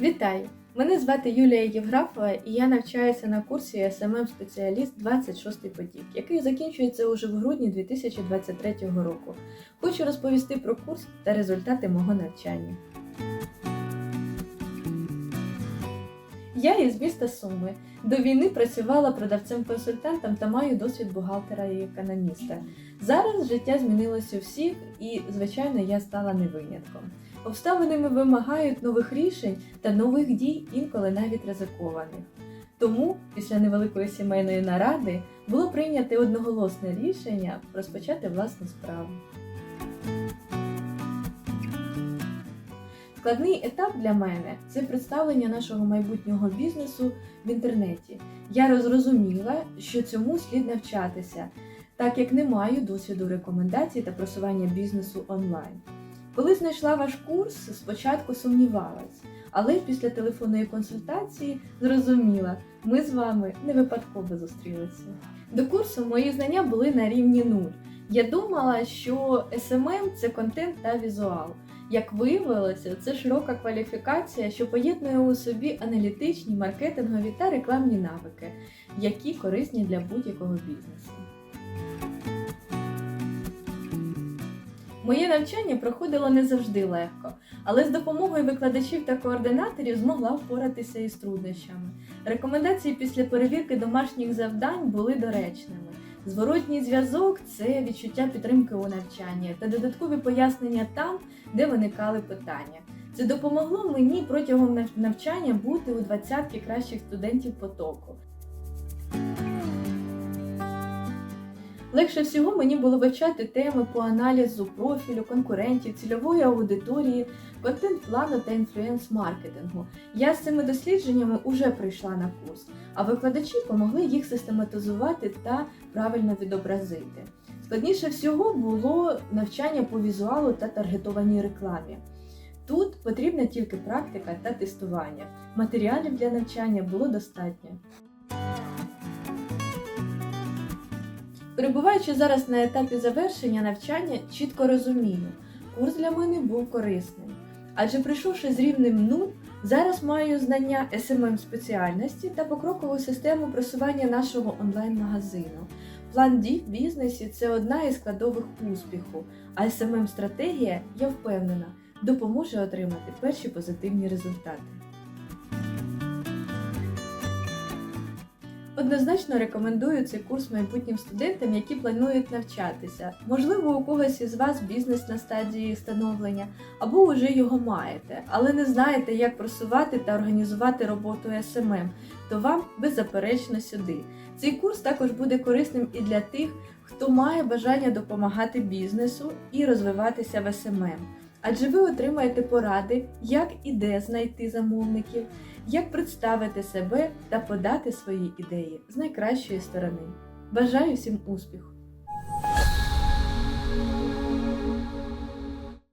Вітаю! Мене звати Юлія Євграфова і я навчаюся на курсі smm спеціаліст 26 потік, який закінчується уже в грудні 2023 року. Хочу розповісти про курс та результати мого навчання. Я із міста Суми. До війни працювала продавцем-консультантом та маю досвід бухгалтера і економіста. Зараз життя змінилося у всіх, і, звичайно, я стала не винятком. Обставини вимагають нових рішень та нових дій, інколи навіть ризикованих. Тому, після невеликої сімейної наради, було прийнято одноголосне рішення розпочати власну справу. Складний етап для мене це представлення нашого майбутнього бізнесу в інтернеті. Я розрозуміла, що цьому слід навчатися, так як не маю досвіду рекомендацій та просування бізнесу онлайн. Коли знайшла ваш курс, спочатку сумнівалась, але після телефонної консультації зрозуміла, ми з вами не випадково зустрілися. До курсу мої знання були на рівні нуль. Я думала, що SMM – це контент та візуал. Як виявилося, це широка кваліфікація, що поєднує у собі аналітичні, маркетингові та рекламні навики, які корисні для будь-якого бізнесу. Моє навчання проходило не завжди легко, але з допомогою викладачів та координаторів змогла впоратися із труднощами. Рекомендації після перевірки домашніх завдань були доречними. Зворотній зв'язок це відчуття підтримки у навчанні та додаткові пояснення там, де виникали питання. Це допомогло мені протягом нав- навчання бути у двадцятки кращих студентів потоку. Легше всього мені було вивчати теми по аналізу профілю, конкурентів, цільової аудиторії, контент-плану та інфлюенс-маркетингу. Я з цими дослідженнями уже прийшла на курс, а викладачі допомогли їх систематизувати та правильно відобразити. Складніше всього було навчання по візуалу та таргетованій рекламі. Тут потрібна тільки практика та тестування. Матеріалів для навчання було достатньо. Перебуваючи зараз на етапі завершення навчання, чітко розумію, курс для мене був корисним. Адже прийшовши з рівнем 0, зараз маю знання SMM спеціальності та покрокову систему просування нашого онлайн-магазину. План дій в бізнесі це одна із складових успіху, а SMM стратегія, я впевнена, допоможе отримати перші позитивні результати. Однозначно рекомендую цей курс майбутнім студентам, які планують навчатися. Можливо, у когось із вас бізнес на стадії становлення, або вже його маєте, але не знаєте, як просувати та організувати роботу SMM, то вам беззаперечно сюди. Цей курс також буде корисним і для тих, хто має бажання допомагати бізнесу і розвиватися в SMM. Адже ви отримаєте поради, як і де знайти замовників, як представити себе та подати свої ідеї з найкращої сторони. Бажаю всім успіху!